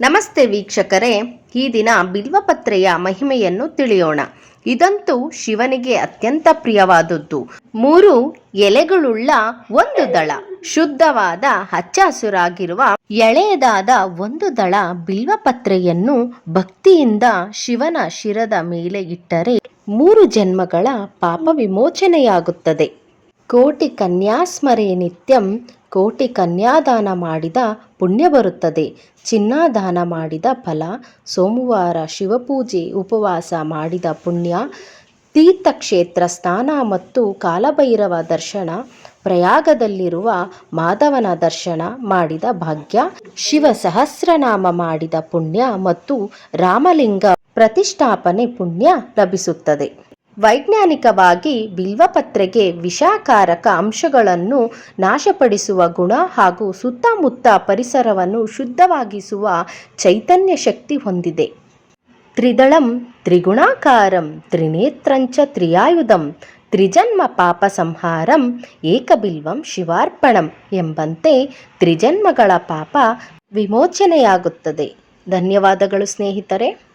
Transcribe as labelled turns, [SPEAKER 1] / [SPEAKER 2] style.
[SPEAKER 1] ನಮಸ್ತೆ ವೀಕ್ಷಕರೇ, ಈ ದಿನ ಬಿಲ್ವಪತ್ರೆಯ ಮಹಿಮೆಯನ್ನು ತಿಳಿಯೋಣ. ಇದಂತೂ ಶಿವನಿಗೆ ಅತ್ಯಂತ ಪ್ರಿಯವಾದದ್ದು. ಮೂರು ಎಲೆಗಳುಳ್ಳ ಒಂದು ದಳ. ಶುದ್ಧವಾದ ಹಚ್ಚ ಹಸುರಾಗಿರುವ ಎಳೆಯದಾದ ಒಂದು ದಳ ಬಿಲ್ವಪತ್ರೆಯನ್ನು ಭಕ್ತಿಯಿಂದ ಶಿವನ ಶಿರದ ಮೇಲೆ ಇಟ್ಟರೆ ಮೂರು ಜನ್ಮಗಳ ಪಾಪ ವಿಮೋಚನೆಯಾಗುತ್ತದೆ. ಕೋಟಿ ಕನ್ಯಾಸ್ಮರೆ ನಿತ್ಯಂ. ಕೋಟಿ ಕನ್ಯಾದಾನ ಮಾಡಿದ ಪುಣ್ಯ ಬರುತ್ತದೆ. ಚಿನ್ನಾದಾನ ಮಾಡಿದ ಫಲ. ಸೋಮವಾರ ಶಿವಪೂಜೆ, ಉಪವಾಸ ಮಾಡಿದ ಪುಣ್ಯ. ತೀರ್ಥಕ್ಷೇತ್ರ ಸ್ನಾನ ಮತ್ತು ಕಾಲಭೈರವ ದರ್ಶನ. ಪ್ರಯಾಗದಲ್ಲಿರುವ ಮಾಧವನ ದರ್ಶನ ಮಾಡಿದ ಭಾಗ್ಯ. ಶಿವ ಸಹಸ್ರನಾಮ ಮಾಡಿದ ಪುಣ್ಯ ಮತ್ತು ರಾಮಲಿಂಗ ಪ್ರತಿಷ್ಠಾಪನೆ ಪುಣ್ಯ ಲಭಿಸುತ್ತದೆ. ವೈಜ್ಞಾನಿಕವಾಗಿ ಬಿಲ್ವಪತ್ರೆಗೆ ವಿಷಾಕಾರಕ ಅಂಶಗಳನ್ನು ನಾಶಪಡಿಸುವ ಗುಣ ಹಾಗೂ ಸುತ್ತಮುತ್ತ ಪರಿಸರವನ್ನು ಶುದ್ಧವಾಗಿಸುವ ಚೈತನ್ಯ ಶಕ್ತಿ ಹೊಂದಿದೆ. ತ್ರಿದಳಂ, ತ್ರಿಗುಣಾಕಾರಂ, ತ್ರಿನೇತ್ರಂಚ, ತ್ರಿಯಾಯುಧಂ, ತ್ರಿಜನ್ಮ ಪಾಪ ಸಂಹಾರಂ, ಏಕಬಿಲ್ವಂ, ಶಿವಾರ್ಪಣಂ ಎಂಬಂತೆ ತ್ರಿಜನ್ಮಗಳ ಪಾಪ ವಿಮೋಚನೆಯಾಗುತ್ತದೆ. ಧನ್ಯವಾದಗಳು ಸ್ನೇಹಿತರೆ.